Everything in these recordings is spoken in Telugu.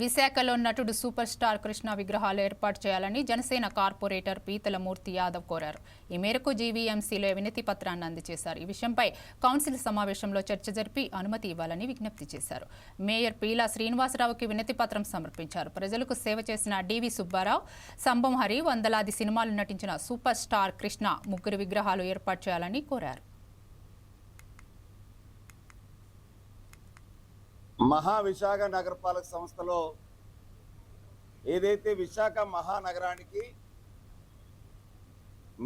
విశాఖలో నటుడు సూపర్ స్టార్ కృష్ణ విగ్రహాలు ఏర్పాటు చేయాలని జనసేన కార్పొరేటర్ పీతల మూర్తి యాదవ్ కోరారు. ఈ మేరకు జీవీఎంసీలో వినతి పత్రాన్ని అందజేశారు. ఈ విషయంపై కౌన్సిల్ సమావేశంలో చర్చ జరిపి అనుమతి ఇవ్వాలని విజ్ఞప్తి చేశారు. మేయర్ పీలా శ్రీనివాసరావుకి వినతి పత్రం సమర్పించారు. ప్రజలకు సేవ చేసిన డివి సుబ్బారావు సంభం హరి వందలాది సినిమాలు నటించిన సూపర్ స్టార్ కృష్ణ ముగ్గురు విగ్రహాలు ఏర్పాటు చేయాలని కోరారు. మహా విశాఖ నగరపాలక సంస్థలో ఏదైతే విశాఖ మహానగరానికి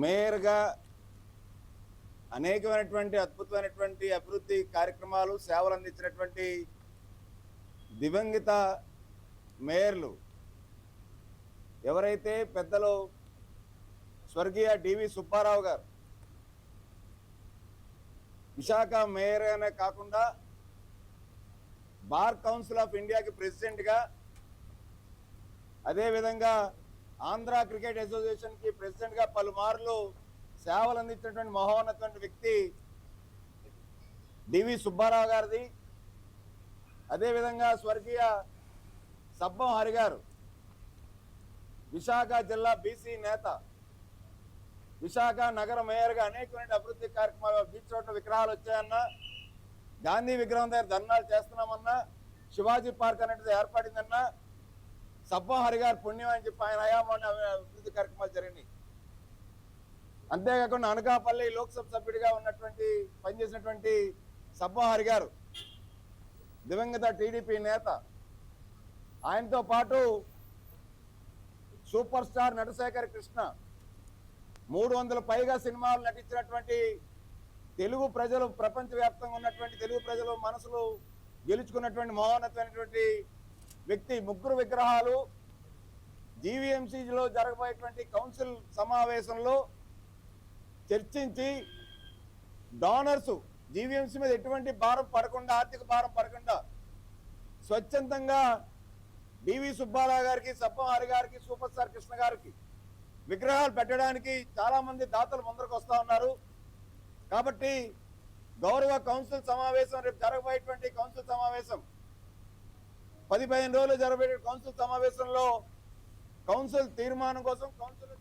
మేయర్గా అనేకమైనటువంటి అద్భుతమైనటువంటి అభివృద్ధి కార్యక్రమాలు సేవలు అందించినటువంటి దివంగిత మేయర్లు ఎవరైతే పెద్దలు స్వర్గీయ డివి సుబ్బారావు గారు విశాఖ మేయర్ అనే కాకుండా బార్ కౌన్సిల్ ఆఫ్ ఇండియాకి ప్రెసిడెంట్గా అదేవిధంగా ఆంధ్ర క్రికెట్ అసోసియేషన్కి ప్రెసిడెంట్గా పలుమార్లు సేవలు అందించినటువంటి మహోన్నతమైన వ్యక్తి డివి సుబ్బారావు గారిది. అదేవిధంగా స్వర్గీయ సబ్బం హరి గారు విశాఖ జిల్లా బీసీ నేత విశాఖ నగర మేయర్గా అనేకమైన అభివృద్ధి కార్యక్రమాలు బీచ్ రోడ్ల విగ్రహాలు వచ్చాయన్నా గాంధీ విగ్రహం దగ్గర ధర్నాలు చేస్తున్నామన్నా శివాజీ పార్క్ అనేది ఏర్పడిందన్నా సబ్బం హరి గారి పుణ్యం అని చెప్పి ఆయన హయాంలోనే అభివృద్ధి కార్యక్రమాలు జరిగినాయి. అంతేకాకుండా అనకాపల్లి లోక్సభ సభ్యుడిగా ఉన్నటువంటి పనిచేసినటువంటి సబ్బహరి గారు దివంగత టీడీపీ నేత ఆయనతో పాటు సూపర్ స్టార్ నటశేఖర్ కృష్ణ మూడు వందల పైగా సినిమాలు నటించినటువంటి తెలుగు ప్రజలు ప్రపంచవ్యాప్తంగా ఉన్నటువంటి తెలుగు ప్రజలు మనసులు గెలుచుకున్నటువంటి మహోన్నతమైనటువంటి వ్యక్తి ముగ్గురు విగ్రహాలు జీవీఎంసీలో జరగబోయేటువంటి కౌన్సిల్ సమావేశంలో చర్చించి డోనర్స్ జీవీఎంసీ మీద ఎటువంటి భారం పడకుండా ఆర్థిక భారం పడకుండా స్వచ్ఛందంగా డివి సుబ్బారావు గారికి సబ్బం హరి గారికి సూపర్ స్టార్ కృష్ణ గారికి విగ్రహాలు పెట్టడానికి చాలామంది దాతలు ముందరకు వస్తూ ఉన్నారు. కాబట్టి గౌరవ కౌన్సిల్ సమావేశం రేపు జరగబోయేటువంటి కౌన్సిల్ సమావేశం. పది పదిహేను రోజులు జరగబోయే కౌన్సిల్ సమావేశంలో కౌన్సిల్ తీర్మానం కోసం కౌన్సిల్